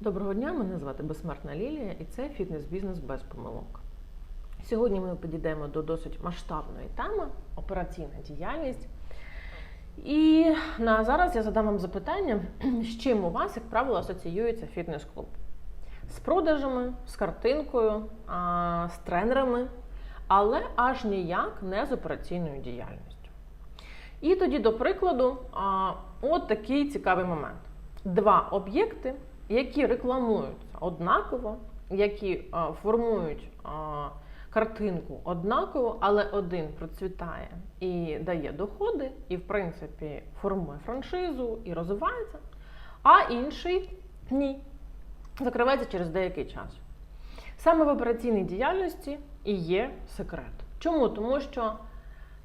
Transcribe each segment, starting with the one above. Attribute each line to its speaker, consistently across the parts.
Speaker 1: Доброго дня, мене звати Безсмертна Лілія і це фітнес-бізнес без помилок. Сьогодні ми підійдемо до досить масштабної теми операційна діяльність. І на зараз я задам вам запитання, з чим у вас, як правило, асоціюється фітнес-клуб? З продажами, з картинкою, з тренерами, але аж ніяк не з операційною діяльністю. І тоді, до прикладу, от такий цікавий момент: два об'єкти, які рекламуються однаково, які а, формують а, картинку однаково, але один процвітає і дає доходи, і, в принципі, формує франшизу і розвивається, а інший ні. Закривається через деякий час. Саме в операційній діяльності і є секрет. Чому? Тому що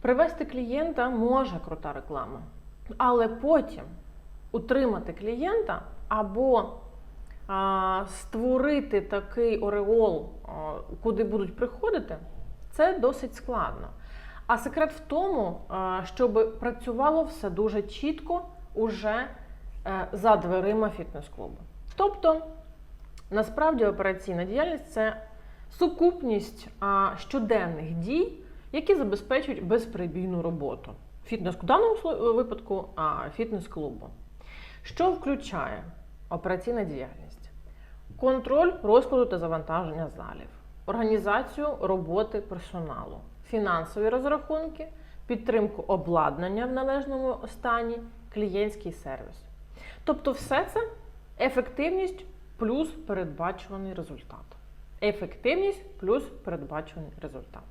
Speaker 1: привести клієнта може крута реклама, але потім утримати клієнта або створити такий ореол, куди будуть приходити, це досить складно. А секрет в тому, щоб працювало все дуже чітко уже е, за дверима фітнес-клубу. Тобто, насправді операційна діяльність це сукупність щоденних дій, які забезпечують безперебійну роботу. Фітнес в даному випадку фітнес-клубу. Що включає операційна діяльність? Контроль розкладу та завантаження залів, організацію роботи персоналу, фінансові розрахунки, підтримку обладнання в належному стані, клієнтський сервіс. Тобто, все це ефективність плюс передбачуваний результат. Ефективність плюс передбачуваний результат.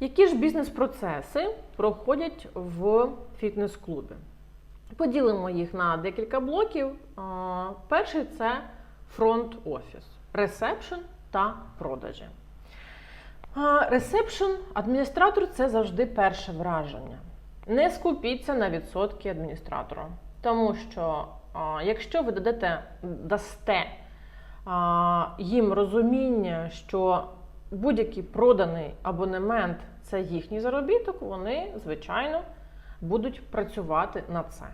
Speaker 1: Які ж бізнес-процеси проходять в фітнес-клубі? Поділимо їх на декілька блоків. Перший це фронт-офіс, ресепшн та продажі. Ресепшн, адміністратор це завжди перше враження. Не скупіться на відсотки адміністратора. Тому що якщо ви дадете, дасте їм розуміння, що будь-який проданий абонемент це їхній заробіток, вони, звичайно, будуть працювати на це.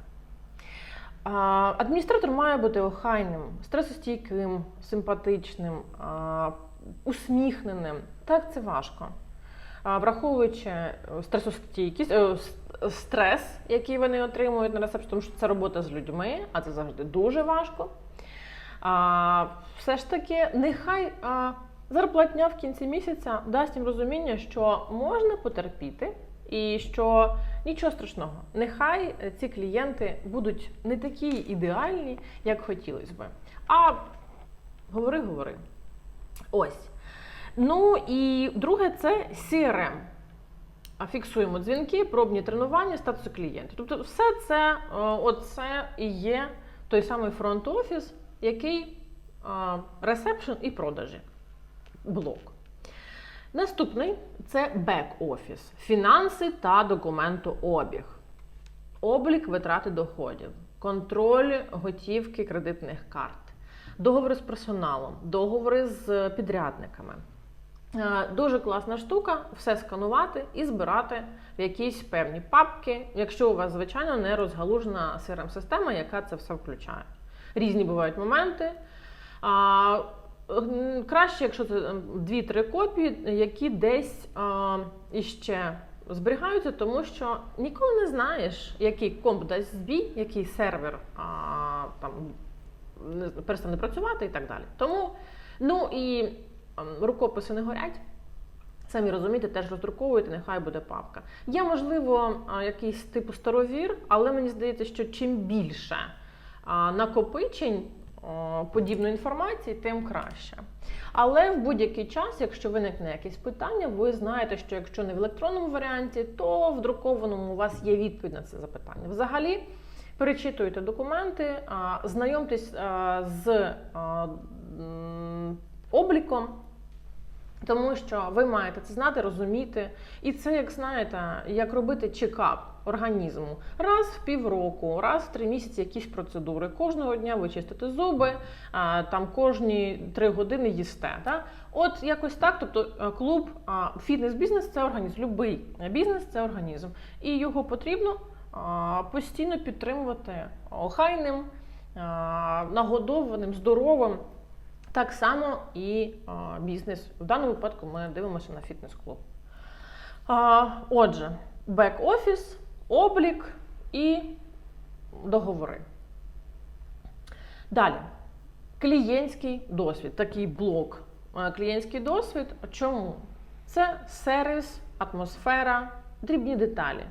Speaker 1: Адміністратор має бути охайним, стресостійким, симпатичним, усміхненим. Так, це важко. Враховуючи е, стресостійкість, е, стрес, який вони отримують на рецепті, тому що це робота з людьми, а це завжди дуже важко. Все ж таки, нехай зарплатня в кінці місяця дасть їм розуміння, що можна потерпіти, і що нічого страшного, нехай е, ці клієнти будуть не такі ідеальні, як хотілося би. А говори, говори. Ось. Ну і друге це CRM. А Фіксуємо дзвінки, пробні тренування, статуси клієнтів. Тобто, все це, е, оце і є той самий фронт-офіс, який ресепшн і продажі. Блок. Наступний це бек-офіс, фінанси та документообіг, облік витрати доходів, контроль готівки кредитних карт, договори з персоналом, договори з підрядниками. Е, Дуже класна штука, все сканувати і збирати в якісь певні папки, якщо у вас, звичайно, не розгалужена CRM-система, яка це все включає. Різні бувають моменти. Краще, якщо це ем, 2-3 копії, які десь а, іще зберігаються, тому що ніколи не знаєш, який комп дасть збій, який сервер а, там не перестане працювати і так далі. Тому, ну і рукописи не горять. Самі розумієте, теж роздруковуєте, нехай буде папка. Є, можливо, якийсь типу старовір, але мені здається, що чим більше накопичень подібної інформації, тим краще. Але в будь-який час, якщо виникне якесь питання, ви знаєте, що якщо не в електронному варіанті, то в друкованому у вас є відповідь на це запитання. Взагалі, перечитуйте документи, знайомтесь з обліком. Тому що ви маєте це знати, розуміти. І це, як знаєте, як робити чекап організму. Раз в півроку, раз в три місяці якісь процедури. Кожного дня ви чистите зуби, там кожні три години їсте. Так? От якось так. Тобто е, клуб, фітнес-бізнес це організм. Любий бізнес це організм. І його потрібно постійно підтримувати охайним, нагодованим, здоровим. Так само і а, бізнес. В даному випадку ми дивимося на фітнес-клуб. Отже, бек-офіс, облік і договори. Далі. Клієнтський досвід, такий блок. Е, Клієнтський досвід. Чому? Це сервіс, атмосфера, дрібні деталі.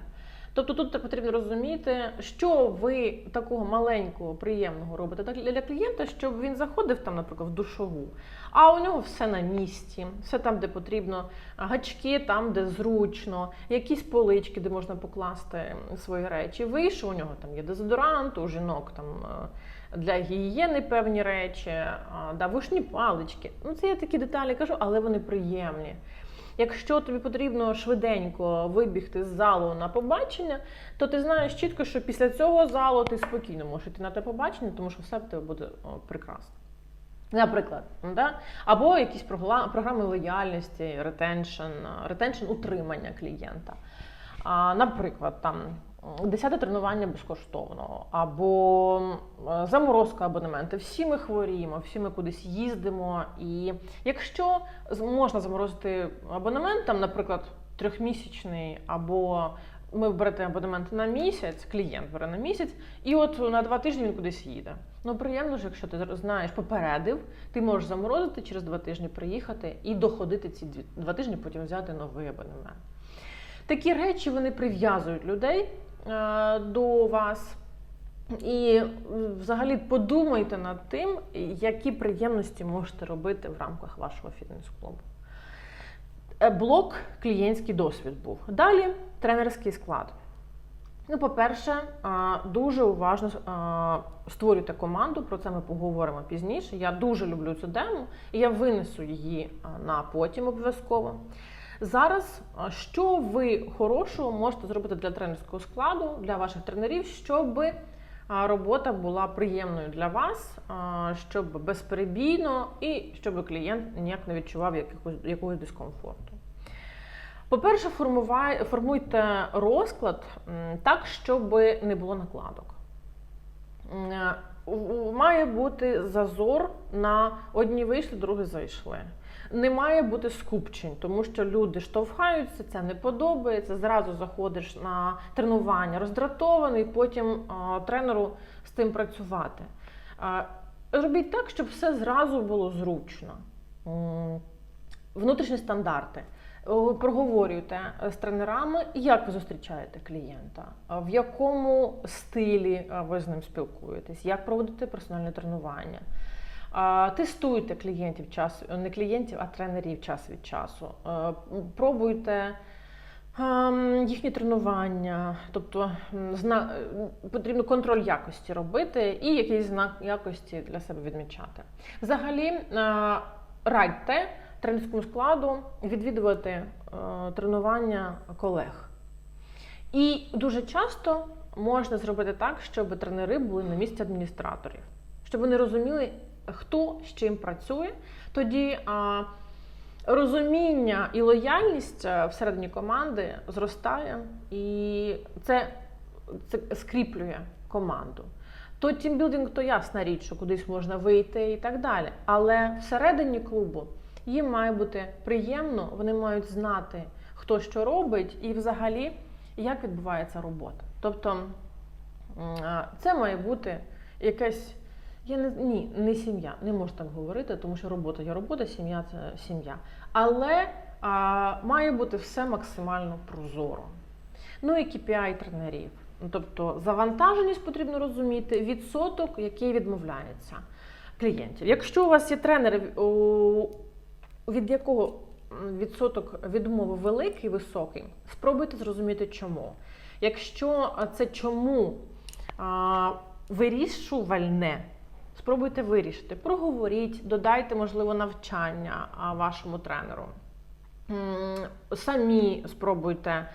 Speaker 1: Тобто тут потрібно розуміти, що ви такого маленького, приємного робите для клієнта, щоб він заходив там, наприклад, в душову, а у нього все на місці, все там, де потрібно, гачки там, де зручно, якісь полички, де можна покласти свої речі. Вийшов, у нього там є дезодорант, у жінок там е, для гігієни певні речі, да, вишні палички. Ну, це я такі деталі кажу, але вони приємні. Якщо тобі потрібно швиденько вибігти з залу на побачення, то ти знаєш чітко, що після цього залу ти спокійно можеш йти на те побачення, тому що все в тебе буде прекрасно. Наприклад, да? або якісь програми лояльності, ретеншн, ретеншн утримання клієнта. Наприклад, там десяте тренування безкоштовно, або е, заморозка абонементи. Всі ми хворіємо, всі ми кудись їздимо. І якщо можна заморозити абонемент, там, наприклад, трьохмісячний, або ми берете абонемент на місяць, клієнт бере на місяць, і от на два тижні він кудись їде. Ну приємно ж, якщо ти знаєш, попередив, ти можеш заморозити через два тижні приїхати і доходити ці два тижні, потім взяти новий абонемент. Такі речі вони прив'язують людей до вас. І взагалі подумайте над тим, які приємності можете робити в рамках вашого фітнес-клубу. Е, Блок клієнтський досвід був. Далі тренерський склад. Ну, по-перше, дуже уважно створюйте команду, про це ми поговоримо пізніше. Я дуже люблю цю тему, і я винесу її на потім обов'язково. Зараз, що ви хорошого можете зробити для тренерського складу, для ваших тренерів, щоб робота була приємною для вас, щоб безперебійно і щоб клієнт ніяк не відчував якогось, якогось дискомфорту. По-перше, формуйте розклад так, щоб не було накладок. Має бути зазор на одні вийшли, другі зайшли. Не має бути скупчень, тому що люди штовхаються, це не подобається. Зразу заходиш на тренування роздратований, потім а, тренеру з тим працювати. А, Робіть так, щоб все зразу було зручно. Внутрішні стандарти. О, Проговорюйте з тренерами, як ви зустрічаєте клієнта, в якому стилі ви з ним спілкуєтесь, як проводите персональне тренування. Тестуйте клієнтів час, не клієнтів, а тренерів час від часу. Е, Пробуйте ем, їхні тренування, тобто е, потрібно контроль якості робити і якийсь знак якості для себе відмічати. Взагалі, е, радьте тренерському складу відвідувати е, тренування колег. І дуже часто можна зробити так, щоб тренери були на місці адміністраторів, щоб вони розуміли, хто з чим працює. Тоді а, розуміння і лояльність е, всередині команди зростає, і це, це скріплює команду. То тімбілдинг, то ясна річ, що кудись можна вийти і так далі. Але всередині клубу їм має бути приємно, вони мають знати, хто що робить, і взагалі як відбувається робота. Тобто це має бути якась. Я не ні, не сім'я, не можу так говорити, тому що робота є робота, сім'я це сім'я. Але а, має бути все максимально прозоро. Ну і KPI тренерів. Ну, Тобто завантаженість потрібно розуміти, відсоток, який відмовляється клієнтів. Якщо у вас є тренери, о, від якого відсоток відмови великий, високий, спробуйте зрозуміти чому. Якщо це чому а, вирішувальне, спробуйте вирішити, проговоріть, додайте, можливо, навчання вашому тренеру. Самі спробуйте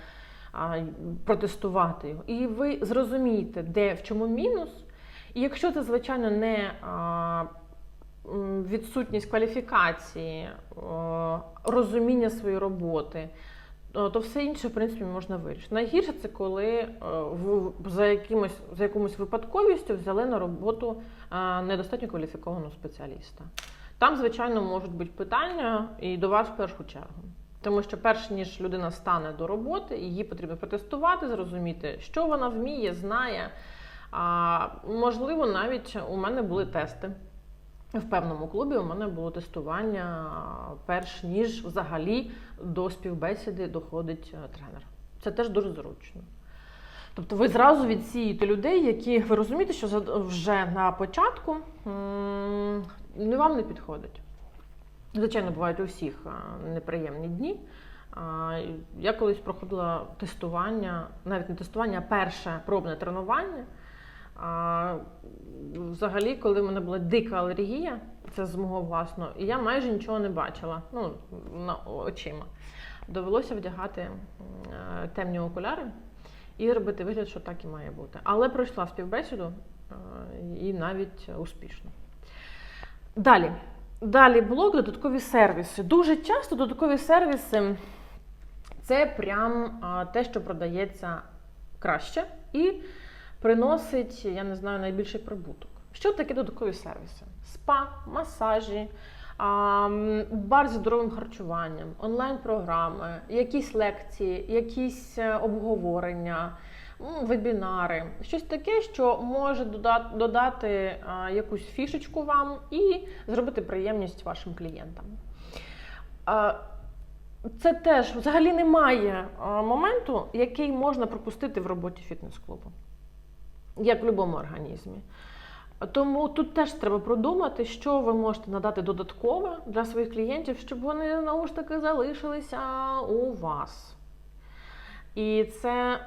Speaker 1: протестувати його. І ви зрозумієте, де в чому мінус. І якщо це, звичайно, не відсутність кваліфікації, розуміння своєї роботи, е, то все інше, в принципі, можна вирішити. Найгірше це коли е, за, якимось, за якомусь випадковістю взяли на роботу е, недостатньо кваліфікованого спеціаліста. Там, звичайно, можуть бути питання і до вас в першу чергу. Тому що перш ніж людина стане до роботи, її потрібно протестувати, зрозуміти, що вона вміє, знає. А, можливо, навіть у мене були тести. В певному клубі у мене було тестування, перш ніж взагалі до співбесіди доходить е, тренер. Це теж дуже зручно. Тобто ви зразу відсієте людей, які ви розумієте, що вже на початку не вам не підходить. Звичайно, бувають у всіх неприємні дні. Я колись проходила тестування, навіть не тестування, а перше пробне тренування. А, Взагалі, коли в мене була дика алергія, це з мого власного, і я майже нічого не бачила ну, на очима. Довелося вдягати е, темні окуляри і робити вигляд, що так і має бути. Але пройшла співбесіду е, і навіть успішно. Далі. Далі блок додаткові сервіси. Дуже часто додаткові сервіси це прям те, що продається краще і приносить, я не знаю, найбільший прибуток. Що таке додаткові сервіси? Спа, масажі, бар зі здоровим харчуванням, онлайн-програми, якісь лекції, якісь е, обговорення, вебінари, щось таке, що може додати якусь фішечку вам і зробити приємність вашим клієнтам. Це теж взагалі немає моменту, який можна пропустити в роботі фітнес-клубу, як в будь-якому організмі. Тому тут теж треба продумати, що ви можете надати додаткове для своїх клієнтів, щоб вони знову ж таки залишилися у вас. І це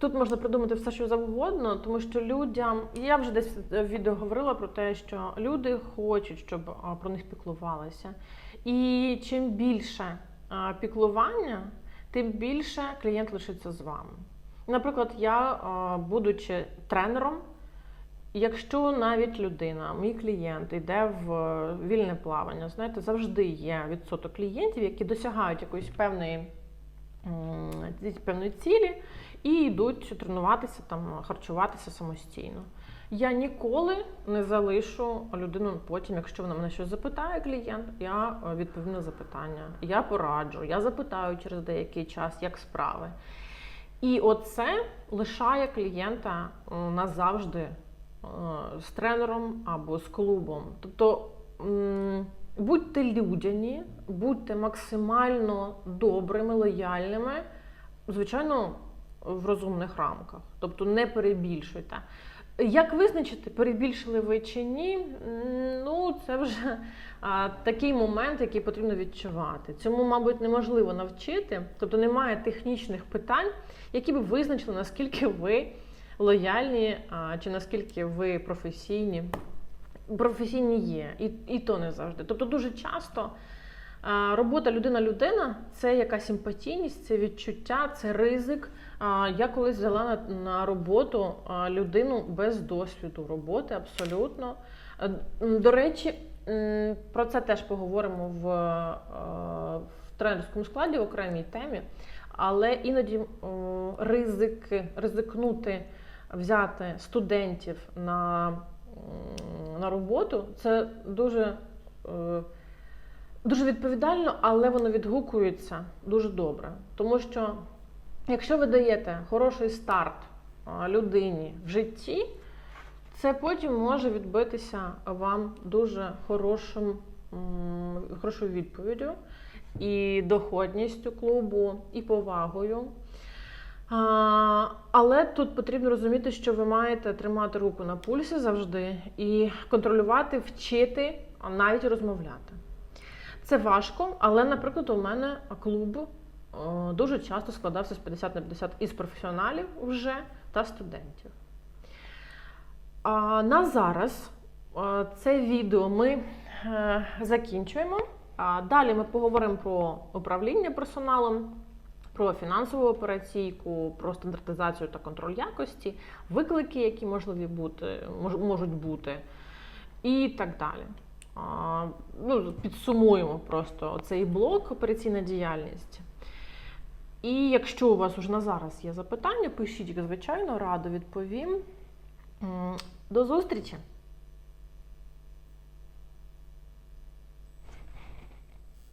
Speaker 1: тут можна придумати все, що завгодно, тому що людям, я вже десь в відео говорила про те, що люди хочуть, щоб про них піклувалися. І чим більше піклування, тим більше клієнт лишиться з вами. Наприклад, я, будучи тренером, Якщо навіть людина, мій клієнт, йде в вільне плавання, знаєте, завжди є відсоток клієнтів, які досягають якоїсь певної, певної цілі і йдуть тренуватися, там, харчуватися самостійно. Я ніколи не залишу людину потім, якщо вона мене щось запитає, клієнт, я е, відповім на запитання. Я пораджу, я запитаю через деякий час, як справи. І оце лишає клієнта назавжди е, з тренером або з клубом. Тобто будьте людяні, будьте максимально добрими, лояльними, звичайно, в розумних рамках. Тобто не перебільшуйте. Як визначити, перебільшили ви чи ні? Ну, це вже а, такий момент, який потрібно відчувати. Цьому, мабуть, неможливо навчити, тобто немає технічних питань, які б визначили, наскільки ви лояльні, а, чи наскільки ви професійні. Професійні є, і, і то не завжди. Тобто, дуже часто робота людина-людина це якась симпатійність, це відчуття, це ризик. Я колись взяла на, на роботу людину без досвіду роботи, абсолютно. Е, До речі, про це теж поговоримо в, е, в тренерському складі в окремій темі. Але іноді ризики, ризикнути взяти студентів на, на роботу це дуже, е, дуже відповідально, але воно відгукується дуже добре. Тому що якщо ви даєте хороший старт людині в житті, це потім може відбитися вам дуже хорошим, хорошою відповіддю і доходністю клубу, і повагою. А, але тут потрібно розуміти, що ви маєте тримати руку на пульсі завжди і контролювати, вчити, а навіть розмовляти. Це важко, але, наприклад, у мене клуб е, дуже часто складався з 50 на 50 із професіоналів вже та студентів. На зараз е, це відео ми е, закінчуємо. Далі ми поговоримо про управління персоналом, про фінансову операційку, про стандартизацію та контроль якості, виклики, які можливі бути, мож- можуть бути, і так далі. Ну, підсумуємо просто цей блок операційна діяльність. І якщо у вас уже на зараз є запитання, пишіть, звичайно, радо відповім. До зустрічі!